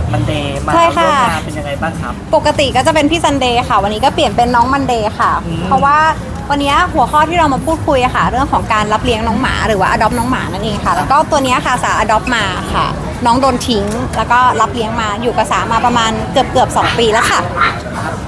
ดมันเดย์มาใช่ร่วค่ะมงานเป็นยังไงบ้างครับ ปกติก็จะเป็นพี่ซันเดย์ค่ะ วันนี้ก็เปลี่ยนเป็นน้องมันเดย์ค่ะ อืม เพราะว่าวันนี้หัวข้อที่เรามาพูดคุยอะค่ะ เรื่องของการรับเลี้ยงน้องหมาหรือว่า adopt น้องหมานั่นเองค่ะ แล้วก็ตัวเนี้ยค่ะสา adopt มาค่ะ น้องโดนทิ้ง แล้วก็รับเลี้ยงมาอยู่กับสามาประมาณเกือบเกือบๆสองปีแล้วค่ะ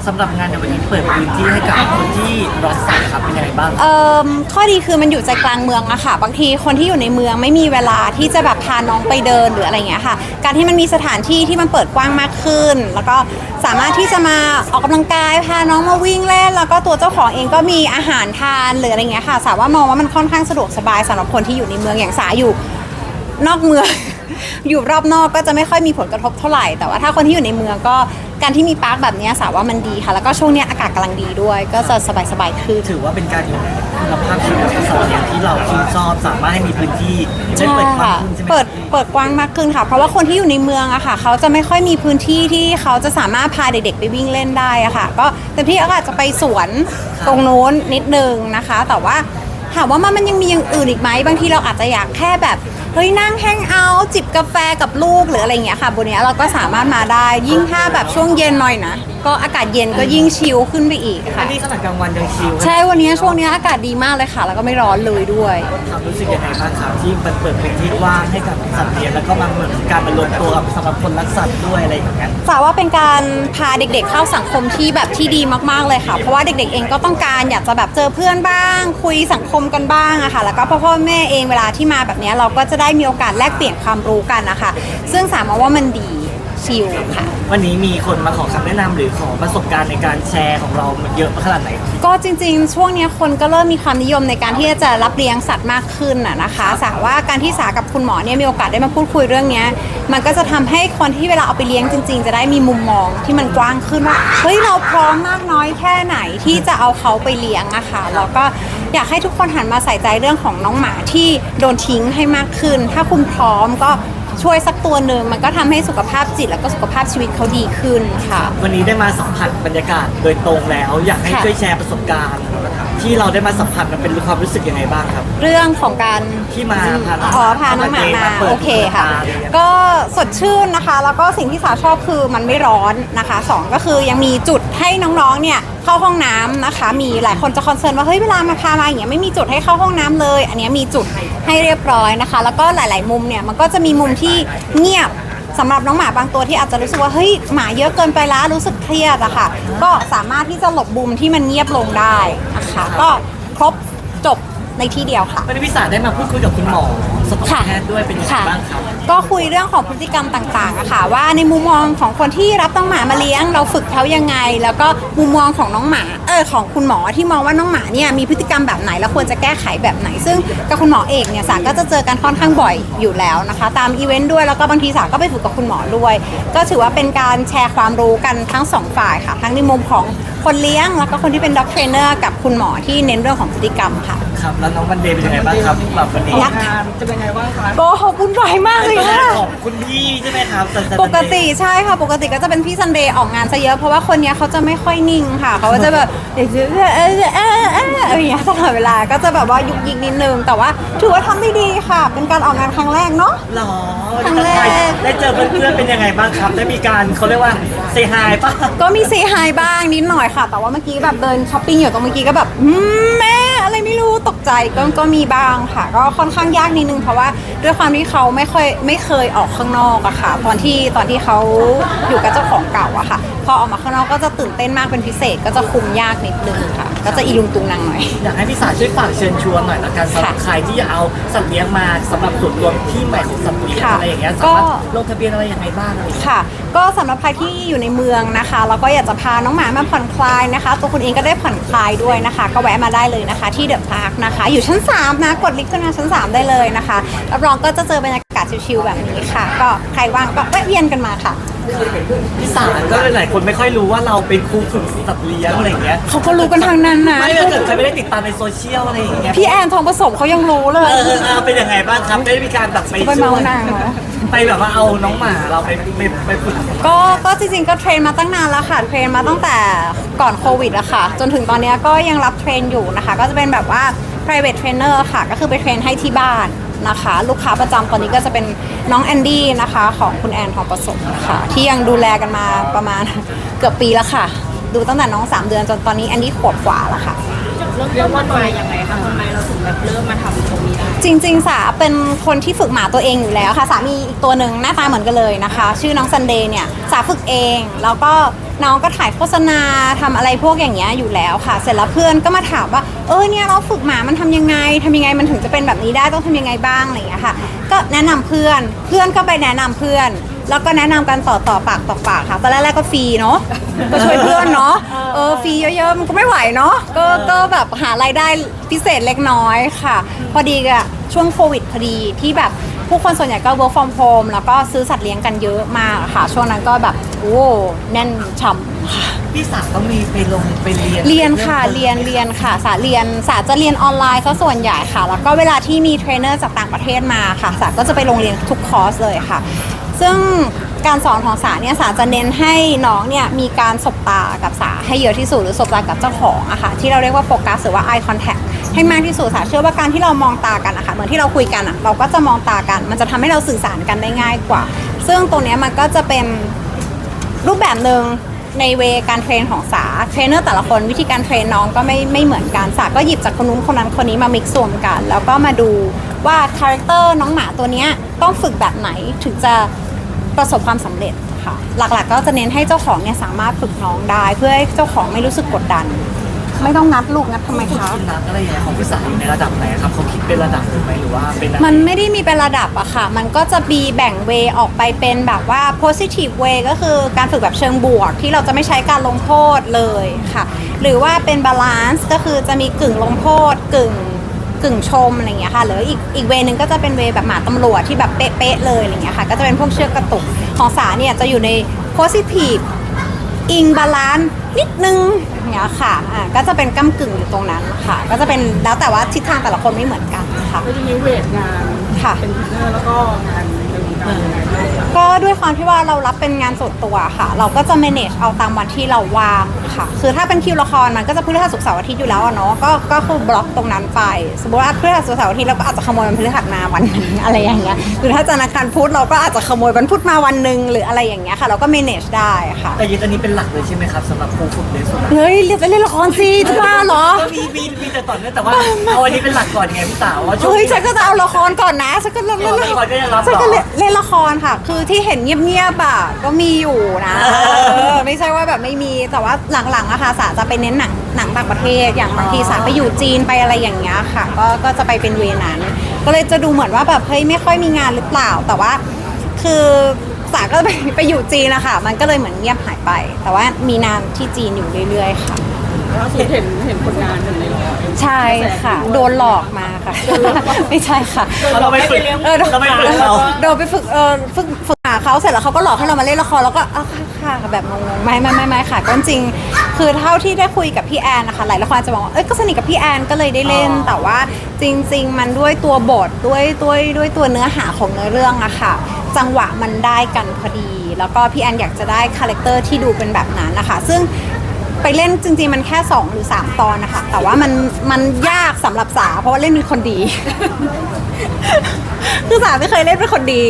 สำหรับงานในวันนี้เปิดพื้นที่ให้กับคนที่รักสัตว์ครับเป็นยังไงบ้าง เอ่อข้อดีคือมันอยู่ใจกลางเมืองอะค่ะ บางทีคนที่อยู่ในเมืองไม่มีเวลาที่จะแบบพาน้องไปเดินหรืออะไรเงี้ยค่ะ การที่มันมีสถานที่ที่มันเปิดกว้างมากขึ้น แล้วก็สามารถที่จะมาออกกำลังกายพาน้องมาวิ่งเล่น แล้วก็ตัวเจ้าของเองก็มีอาหารทานหรืออะไรเงี้ยค่ะ สาวว่ามองว่ามันค่อนข้างสะดวกสบายสำหรับคนที่อยู่ในเมืองอย่างสาอยู่ นอกเมือง อยู่รอบนอกก็จะไม่ค่อยมีผลกระทบเท่าไหร่ แต่ว่าถ้าคนที่อยู่ในเมืองก็การที่มีปาร์คแบบเนี้ยสาวว่ามันดีค่ะ แล้วก็ช่วงเนี้ยอากาศกำลังดีด้วย ก็จะสบายๆขึ้น ถือว่าเป็นการอยู่คุณภาพชีวิตของสัตว์เลี้ยงที่เราชื่นชอบสามารถให้มีพื้นที่ได้ใช่เปิดกว้างค่ะขึ้นใช่ไหมเปิดเปิดกว้างมากขึ้นค่ะ เพราะว่าคนที่อยู่ในเมืองอะค่ะ เขาจะไม่ค่อยมีพื้นที่ที่เขาจะสามารถพาเด็กๆไปวิ่งเล่นได้อะค่ะ ก็เต็มที่ก็อาจจะไปสวนตรงโน้นนิดนึงนะคะ แต่ว่าถามว่ามันมันยังมีอย่างอื่นอีกไหมบางทีเราอาจจะอยากแค่แบบ เฮ้ยนั่งแฮงเอาท์จิบกาแฟกับลูกหรืออะไรอย่างเงี้ยค่ะบนเนี้ยเราก็สามารถมาได้ยิ่งถ้าแบบช่วงเย็นหน่อยนะ ก็อากาศเย็นก็ยิ่งชิลขึ้นไปอีกอัค่ะ นนี้ขนาดกลางวันยังชิลใช่วันนี้ช่วงนี้อากาศดีมากเลยค่ะ แล้วก็ไม่ร้อนเลยด้วยความรู้สึกยังไงบ้างครับที่มันเปิดพื้นที่กว้างให้กับสัตว์เลี้ยงแล้วก็มันเหมือนการมารวมตัวกับสำหรับคนรักสัตว์ด้วยอะไรอย่างเงี้ยสาว่าเป็นการพาเด็กๆเข้าสังคมที่แบบที่ดีมากๆเลยค่ะ เพราะว่าเด็กๆเองก็ต้องการอยากจะแบบเจอเพื่อนบ้าง คุยสังคมกันบ้างอะค่ะ แล้วก็พ่อพ่อแม่เองเวลาที่มาแบบเนี้ยเราก็จะได้มีโอกาสแลกเปลี่ยนความรู้กันนะคะซึ่งสามารถว่ามันดีชิลค่ะ วันนี้มีคนมาขอคำแนะนำหรือขอประสบการณ์ในการแชร์ของเรามันเยอะขนาดไหน ก็จริงๆ ช่วงเนี้ยคนก็เริ่มมีความนิยมในการที่จะรับเลี้ยงสัตว์มากขึ้นน่ะนะคะสาว่าการที่สากับคุณหมอเนี่ยมีโอกาสได้มาพูดคุยเรื่องเนี้ยมันก็จะทำให้คนที่เวลาเอาไปเลี้ยงจริง ๆ จะได้มีมุมมองที่มันกว้างขึ้นว่าเฮ้ยเราพร้อมมากน้อยแค่ไหนที่จะเอาเขาไปเลี้ยงอะค่ะแล้วก็ อยากให้ทุกคนหันมาใส่ใจเรื่องของน้องหมาที่โดนทิ้งให้มากขึ้น ถ้าคุณพร้อมก็ ช่วยสักตัวหนึ่งมันก็ทำให้สุขภาพจิตแล้วก็สุขภาพชีวิตเขาดีขึ้นค่ะ วันนี้ได้มาสัมผัสบรรยากาศโดยตรงแล้ว อยากให้ค่ะ ช่วยแชร์ประสบการณ์ ที่เราได้มาสัมผัสมันเป็นความรู้สึกยังไงบ้างครับ เรื่องของการที่มาพาน้องอ๋อพาน้องหมามาเปิดโอเคค่ะหูเปิดตาอะไรอย่างเงี้ยก็สดชื่นนะคะ แล้วก็สิ่งที่สาวชอบคือมันไม่ร้อนนะคะสองก็คือยังมีจุดให้น้องๆเนี่ยเข้าห้องน้ำนะคะ มีหลายคนจะคอนเซิร์นว่าเฮ้ยเวลามาพามาอย่างเงี้ยไม่มีจุดให้เข้าห้องน้ำเลย อันเนี้ยมีจุดให้เรียบร้อยนะคะ แล้วก็หลาย ๆ มุมเนี่ยมันก็จะมีมุมที่เงียบสำหรับน้องหมาบางตัวที่อาจจะรู้สึกว่าเฮ้ยหมาเยอะเกินไปแล้วรู้สึกเครียดอะค่ะ ก็สามารถที่จะหลบมุมที่มันเงียบลงได้นะคะก็ครบจบในที่เดียวค่ะ วันนี้พี่สาได้มาพูดคุยกับคุณหมอสตวค่ะแพทย์ด้วยเป็นยังไงค่ะบ้างครับก็คุยเรื่องของพฤติกรรมต่างๆอะค่ะ ว่าในมุมมองของคนที่รับน้องหมามาเลี้ยง เราฝึกเขายังไง แล้วก็มุมมองของน้องหมาเออของคุณหมอที่มองว่าน้องหมาเนี่ยมีพฤติกรรมแบบไหนแล้วควรจะแก้ไขแบบไหน ซึ่งกับคุณหมอเอกเนี่ยสาก็จะเจอกันค่อนข้างบ่อยอยู่แล้วนะคะ ตามอีเวนต์ด้วยแล้วก็บางทีสาก็ไปฝึกกับคุณหมอด้วย ก็ถือว่าเป็นการแชร์ความรู้กันทั้งสองฝ่ายค่ะ ทั้งในมุมของคนเลี้ยงแล้วก็คนที่เป็นด็อกเทรนเนอร์กับคุณหมอที่เน้นเรื่องของพฤติกรรมค่ะครับแล้วน้องวันเดย์เป็นยังไงบ้างครับแบบวันนี้รักจะเป็นยังไงบ้างครับก็ขอบคุณบ่อยมากเลยค่ะ ขอบคุณพี่ใช่ไหมครับแต่แต่ปกติใช่ค่ะปกติก็จะเป็นพี่ซันเดย์ออกงานซะเยอะเพราะว่าคนเนี้ยเขาจะไม่ค่อยนิ่งค่ะ เขาก็จะแบบเออเออเออเออเอออะไรอย่างเงี้ยตลอดเวลาก็จะแบบว่ายุกยิกนิดนึง แต่ว่าถือว่าทำได้ดีค่ะ เป็นการออกงานครั้งแรกเนาะ หรอครั้งแรก ได้เจอเพื่อนๆเป็นยังไงบ้างครับ ได้มีการเขาเรียกว่าเซฮายป่ะก็มีเซฮายบ้างนิดหน่อยค่ะ แต่ว่าเมื่อกี้แบบเดินช้อปปิ้งอยู่ตรงเมื่อกี้ก็แบบอืมแม่อะไรไม่รู้ตก ใจก็ก็มีบ้างค่ะ ก็ค่อนข้างยากนิดนึงเพราะว่าด้วยความที่เขาไม่ค่อยไม่เคยออกข้างนอกอะค่ะ ตอนที่ตอนที่เขาอยู่กับเจ้าของเก่าอะค่ะ พอออกมาข้างนอกก็จะตื่นเต้นมากเป็นพิเศษก็จะคุมยากนิดนึงค่ะ ก็จะอีลุงตุงนางหน่อย อยากให้พี่สาช่วยฝากเชิญชวนหน่อยละกันสำหรับค่ะใครที่จะเอาสัตว์เลี้ยงมาสำหรับส่วนรวมที่ใหม่ของสัตว์เลี้ยงค่ะอะไรอย่างเงี้ยก็สามารถลงทะเบียนอะไรยังไงบ้างอะไรอย่างเงี้ย ค่ะ ก็สำหรับใครที่อยู่ในเมืองนะคะแล้วก็อยากจะพาน้องหมามาผ่อนคลายนะคะ ตัวคุณเองก็ได้ผ่อนคลายด้วยนะคะ ก็แวะมาได้เลยนะคะ ที่เดอะพาร์คนะคะอยู่ชั้น 3 นะ กดลิฟต์ขึ้นมาชั้น 3 ได้เลยนะคะรับรองก็จะเจอบรรยากาศชิลๆแบบนี้ค่ะ ก็ใครว่างก็แวะเวียนกันมาค่ะ พี่สาก็หลายคนไม่ค่อยรู้ว่าเราเป็นครูฝึกสัตว์เลี้ยงอะไรอย่างเงี้ยเขาก็รู้กันทางนั้นนะ ไม่ถ้าเกิดใครไม่ได้ติดตามในโซเชียลอะไรอย่างเงี้ยพี่แอนทองผสมเขายังรู้เลเอย อเออเออเป็นยังไงบ้างครับได้มีการแบบไปไปช่เมาวยนางเหรอ ไปแบบว่าเอาน้องหมาเราไปไปไปฝึกก็ก็จริงๆก็เทรนมาตั้งนานแล้วค่ะเทรนมาตั้งแต่ก่อนโควิดอะค่ะ จนถึงตอนเนี้ยก็ยังรับเทรนอยู่นะคะ ก็จะเป็นแบบว่า private trainer ค่ะ ก็คือไปเทรนให้ที่บ้านนะคะ ลูกค้าประจำตอนนี้ก็จะเป็นน้องแอนดี้นะคะของคุณแอนทองประสมค่ะ ที่ยังดูแลกันมาประมาณเกือบปีแล้วค่ะ ดูตั้งแต่น้อง 3 เดือนจนตอนนี้แอนดี้ขวบกว่าแล้วค่ะ เริ่มต้นมันมายังไงคะทำไมเราถึงแบบเริ่มมาทำตรงนี้ได้จริงๆสาเป็นคนที่ฝึกหมาตัวเองอยู่แล้วค่ะสามีอีกตัวหนึ่งหน้าตาเหมือนกันเลยนะคะ ชื่อน้องซันเดย์เนี่ยสาฝึกเอง แล้วก็น้องก็ถ่ายโฆษณาทำอะไรพวกอย่างเงี้ยอยู่แล้วค่ะ เสร็จแล้วเพื่อนก็มาถามว่าเออเนี่ยเราฝึกหมามันทำยังไงทำยังไงมันถึงจะเป็นแบบนี้ได้ต้องทำยังไงบ้างอะไรอย่างเงี้ยค่ะ ก็แนะนำเพื่อนเพื่อนก็ไปแนะนำเพื่อน แล้วก็แนะนำกันต่อต่อปากต่อปากค่ะตอนแรกๆก็ฟรีเนาะก็ช่วยเพื่อนเนาะเออฟรีเยอะๆมันก็ไม่ไหวเนาะก็ก็แบบหารายได้พิเศษเล็กน้อยค่ะ พอดีอะช่วงโควิดพอดีที่แบบผู้คนส่วนใหญ่ก็ work from home แล้วก็ซื้อสัตว์เลี้ยงกันเยอะมากอะค่ะ ช่วงนั้นก็แบบโอ้แน่นช่ำค่ะ พี่สาวก็มีไปลงไปเรียนเรียนค่ะเรียนเรียนค่ะสาเรียนสาจะเรียนออนไลน์ซะส่วนใหญ่ค่ะ แล้วก็เวลาที่มีเทรนเนอร์จากต่างประเทศมาค่ะสาก็จะไปโรงเรียนทุกคอร์สเลยค่ะ ซึ่งการสอนของสาเนี่ยสาจะเน้นให้น้องเนี่ยมีการสบตากับสาให้เยอะที่สุดหรือสบตากับเจ้าของอะค่ะที่เราเรียกว่าโฟกัสหรือว่า eye contact ให้มากที่สุดสาเชื่อว่าการที่เรามองตากันอะค่ะเหมือนที่เราคุยกันอะเราก็จะมองตากัน มันจะทำให้เราสื่อสารกันได้ง่ายกว่า ซึ่งตรงนี้มันก็จะเป็นรูปแบบหนึ่งในเวการเทรนของสาเทรนเนอร์แต่ละคนวิธีการเทรนน้องก็ไม่ไม่เหมือนกันสาก็หยิบจากคนนู้นคนนั้นคนนี้มามิกซ์รวมกัน แล้วก็มาดูว่าคาแรคเตอร์น้องหมาตัวเนี้ยต้องฝึกแบบไหนถึงจะ ประสบความสำเร็จค่ะ หลักๆ ก็จะเน้นให้เจ้าของเนี่ยสามารถฝึกน้องได้ เพื่อให้เจ้าของไม่รู้สึกกดดัน ไม่ต้องงัดลูกงัดทำไมฝึกคะสุนัขอะไรอย่างเงี้ยของพี่สาวอยู่ในระดับไหนครับเขาคิดเป็นระดับหรือไม่หรือว่าเป็นอะไรมันไม่ได้มีเป็นระดับอะค่ะ มันก็จะมีแบ่งเวออกไปเป็นแบบว่า positive way ก็คือการฝึกแบบเชิงบวก ที่เราจะไม่ใช้การลงโทษเลยค่ะ หรือว่าเป็น balance ก็คือจะมีกึ่งลงโทษกึ่ง กึ่งชมอะไรอย่างเงี้ยค่ะหรืออีกอีกเวนึงก็จะเป็นเวแบบหมาตำรวจที่แบบเป๊ะๆเลยอะไรอย่างเงี้ยค่ะก็จะเป็นพวกเชือกกระตุกของสาเนี่ยจะอยู่ใน positive อิงบาลานซ์นิดนึงอย่างเงี้ยค่ะอ่าก็จะเป็นก้ากึ่งอยู่ตรงนั้นค่ะ ก็จะเป็นแล้วแต่ว่าทิศทางแต่ละคนไม่เหมือนกันค่ะ แล้วทีนี้เวทงานค่ะ เป็นเทรนเนอร์แล้วก็งานในวงการยังไงบ้างคะ ก็ด้วยความที่ว่าเรารับเป็นงานส่วนตัวค่ะ เราก็จะ manage เอาตามวันที่เราว่างค่ะ คือถ้าเป็นคิวละครมันก็จะพฤหัสศุกร์เสาร์อาทิตย์อยู่แล้วอะเนาะก็ก็คือบล็อกตรงนั้นไป สมมติว่าพฤหัสศุกร์เสาร์อาทิตย์เราก็อาจจะขโมยวันพฤหัสมาวันหนึง อะไรอย่างเงี้ยหรือถ้าจันทร์อังคารพุธเราก็อาจจะขโมยวันพุธมาวันหนึ่งหรืออะไรอย่างเงี้ยค่ะเราก็ manage ได้ค่ะแต่ยึดอันนี้เป็นหลักเลยใช่ไหมครับสำหรับครูฝึกเลี้ยงสุนัขเฮ้ยเรียนไปเล่นละครสิจะบ้าเหรอ ก็มีมีมีแต่ต่อเนื่องแต่ว่าเอาอันนี้เป็นหลักก่อนไงพี่สาวว่าช่วงเฮ้ยฉันก็จะเอาละครก่อนนะฉันก็เล่นละครก็ยังรับฉันเหรก็อเล่นเล่นละครค่ะ คือที่เห็นเงียบๆอะก็มีอยู่นะเออเออไม่ใช่ว่าแบบไม่มีแต่ว่าหลังๆอะค่ะสาจะไปเน้นหนังหนังต่างประเทศ อย่างบางทีสาไปอยู่จีนไปอะไรอย่างเงี้ยค่ะ ก็ก็จะไปเป็นเวนั้น ก็เลยจะดูเหมือนว่าแบบเฮ้ยไม่ค่อยมีงานหรือเปล่า แต่ว่าคือสาก็ไปไปอยู่จีนนะคะมันก็เลยเหมือนเงียบหายไป แต่ว่ามีงานที่จีนอยู่เรื่อยๆค่ะล่าสุดเห็นเห็นผลงานอยู่ในละครใช่ค่ะ โดนหลอกมาค่ะ ไม่ใช่ค่ะเราไปฝึกเออเราไปฝึกเขาโดนไปฝึกเออฝึกฝึกหา เขาเสร็จแล้วเขาก็หลอกให้เรามาเล่นละครแล้วก็อ้าวค่ะค่ะแบบงงๆไม่ไม่ไม่ไม่ค่ะก็จริงๆคือเท่าที่ได้คุยกับพี่แอนนะคะหลายละครจะบอกว่าเอ้ยก็สนิทกับพี่แอนก็เลยได้เล่นอ๋อแต่ว่าจริง ๆ มันด้วยตัวบทด้วยด้วยด้วยตัวเนื้อหาของเนื้อเรื่องอะค่ะ จังหวะมันได้กันพอดี แล้วก็พี่แอนอยากจะได้คาแรคเตอร์ที่ดูเป็นแบบนั้นนะคะซึ่ง ไปเล่นจริงๆมันแค่ 2 หรือ 3 ตอนนะคะ แต่ว่ามันมันยากสำหรับสา เพราะว่าเล่นเป็นคนดี คือสาไม่เคยเล่นเป็นคนดี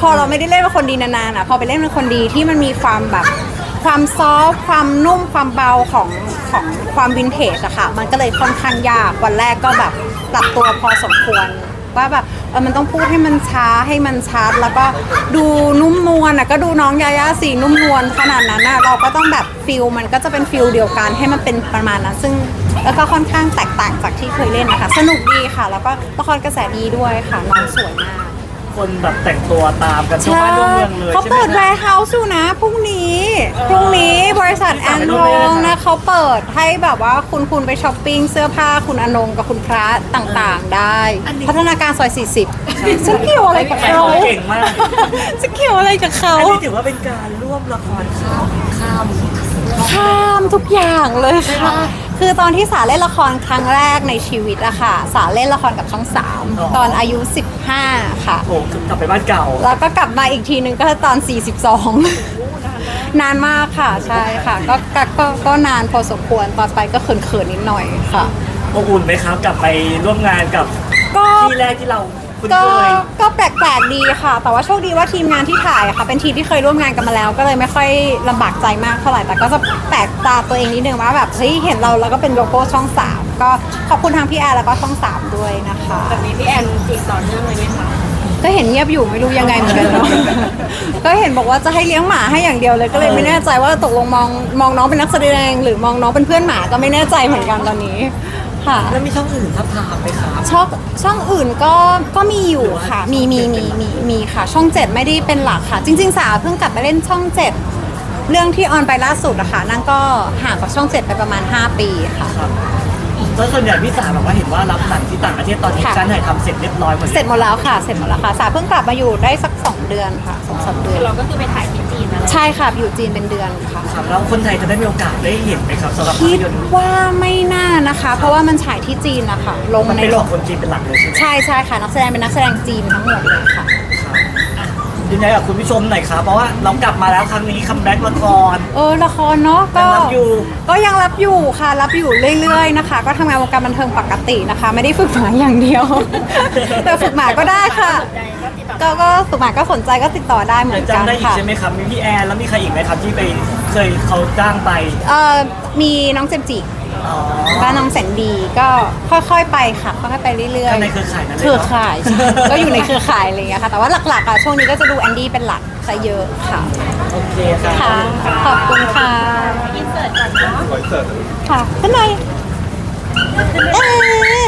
พอเราไม่ได้เล่นเป็นคนดีนานๆอะ พอไปเล่นเป็นคนดีที่มันมีความแบบความซอฟความนุ่มความเบาของของความวินเทจอะค่ะ มันก็เลยค่อนข้างยากวันแรกก็แบบปรับตัวพอสมควรว่าแบบ เออมันต้องพูดให้มันช้าให้มันชัด แล้วก็ดูนุ่มนวลอะก็ดูน้องยาย่าสีนุ่มนวลขนาดนั้นอะเราก็ต้องแบบฟิลมันก็จะเป็นฟิลเดียวกันให้มันเป็นประมาณนั้น ซึ่งแล้วก็ค่อนข้างแตกต่างจากที่เคยเล่นนะคะ สนุกดีค่ะ แล้วก็ละครกระแสดีด้วยค่ะน้องสวยมาก คนแบบแต่งตัวตามกันทั่วใช่บ้านทั่วเมืองเลยเขาใช่ไหมเปิดคแวรับร์เฮาส์อยู่นะพรุ่งนี้พรุ่งนี้บริษัทแอนทองนะเขาเปิดให้แบบว่าคุณคุณไปช้อปปิ้งเสื้อผ้าคุณอนงกับคุณพระต่างๆได้ พัฒนาการซอย 40ฉันเกี่ยวอะไรกับเขาเก่งมากจะเกี่ยวอะไรกับเขาอันนี้ถือว่าเป็นการร่วมละครข้ามข้ามข้ามทุกอย่างเลยค่ะ คือตอนที่สาเล่นละครครั้งแรกในชีวิตอะค่ะ สาเล่นละครกับช่องสามตอนอายุ 15 ค่ะ โอ้คือกลับไปบ้านเก่า แล้วก็กลับมาอีกทีนึงก็ตอน 42 นานมากค่ะใช่ค่ะ ก็ก็ก็ก็นานพอสมควรตอนไปก็เขินๆนิดหน่อยค่ะ อบอุ่นไหมครับ กลับไปร่วมงานกับก็ที่แรกที่เรา คุณก็เคย ก็แปลกๆดีค่ะ แต่ว่าโชคดีว่าทีมงานที่ถ่ายอะค่ะ เป็นทีมที่เคยร่วมงานกันมาแล้ว ก็เลยไม่ค่อยลำบากใจมากเท่าไหร่ แต่ก็จะแปลกตาตัวเองนิดนึงว่าแบบเฮ้ยเห็นเราแล้วก็เป็นโลโก้ช่องสามก็ขอบคุณทางพี่แอร์แล้วก็ช่องสามด้วยนะคะ แบบนี้พี่แอนจีบต่อเนื่องเลยไหมคะก็เห็นเงียบอยู่ไม่รู้ยังไงเหมือนกันเนาะ ก็เห็นบอกว่าจะให้เลี้ยงหมาให้อย่างเดียวเลย ก็เลยไม่แน่ใจว่าตกลงมองมองน้องเป็นนักแสดงหรือมองน้องเป็นเพื่อนหมาก็ไม่แน่ใจเหมือนกันตอนนี้ ค่ะ แล้วมีช่องอื่นทับทามไหมครับช่องช่องอื่นก็ก็มีอยู่ค่ะ มีมีมีมีมีค่ะ ช่องเจ็ดไม่ได้เป็นหลักค่ะ จริง ๆ สาวเพิ่งกลับมาเล่นช่องเจ็ดเรื่องที่ออนไปล่าสุดอะค่ะนั่นก็ห่างกับช่องเจ็ดไปประมาณ 5 ปีค่ะ ครับแล้วส่วนใหญ่พี่สาบอกว่าเห็นว่ารับหนังที่ต่างประเทศตอนนี้ค่ะ การถ่ายทำเสร็จเรียบร้อยหมดเสร็จหมดแล้วค่ะ เสร็จหมดแล้วค่ะ สาวเพิ่งกลับมาอยู่ได้สัก 2 เดือนค่ะสองสามเดือน เราก็คือไปถ่ายที่จี นนั่นแหละใช่ค่ะอยู่จีนเป็นเดือนค่ะ ครับแล้วคนไทยจะได้มีโอกาสได้เห็นไหมครับสำหรับภาคิพดยนตร์ว่าไม่น่านะคะ เพราะว่ามันฉายที่จีนนะคะลงมันในเป็นโรของงคนจีนเป็นหลักเลยใช่ไหมใช่ใช่ค่ะ นักแสดงเป็นนักแสดงจีนทั้งหมดเลยค่ะครับอะ ยืนยันกับคุณผู้ชมหน่อยครับเพราะว่าเรากลับมาแล้วครั้งนี้คัมแบ็กละคร เออละครเนาะก็ยังรับอยู่ ก็ยังรับอยู่ค่ะ รับอยู่เรื่อยๆนะคะ ก็ทำงานวงการบันเทิงปกตินะคะ ไม่ได้ฝึกหมาอย่างเดียว แต่ฝึกหมาก็ได้ค่ะสนใจก็ติดต่อ ก็ก็ฝึกหมาก็สนใจก็ติดต่อได้เหมือนกันจำได้อีกค่ะ ใช่ไหมครับ มีพี่แอนแล้วมีใครอีกไหมครับที่ไปเคยเขาจ้างไปเออมีน้องเจมส์จิอ๋อบ้านน้องแสนดีก็ค่อยๆไปค่ะค่อยๆไปเรื่อยก็ๆในเครือข่ายนั้นเลยเครือเนาะข่ายใช่ก็อยู่ในเครือข่ายอะไรอย่างเงี้ยค่ะ แต่ว่าหลักๆอะช่วงนี้ก็จะดูแอนดี้เป็นหลักซะเยอะค่ะโอเคครับค่ะ ขอบคุณค่ะอินเสิร์ตก่อนเนาะค่ะขึ้นหน่อยเอ๊ะ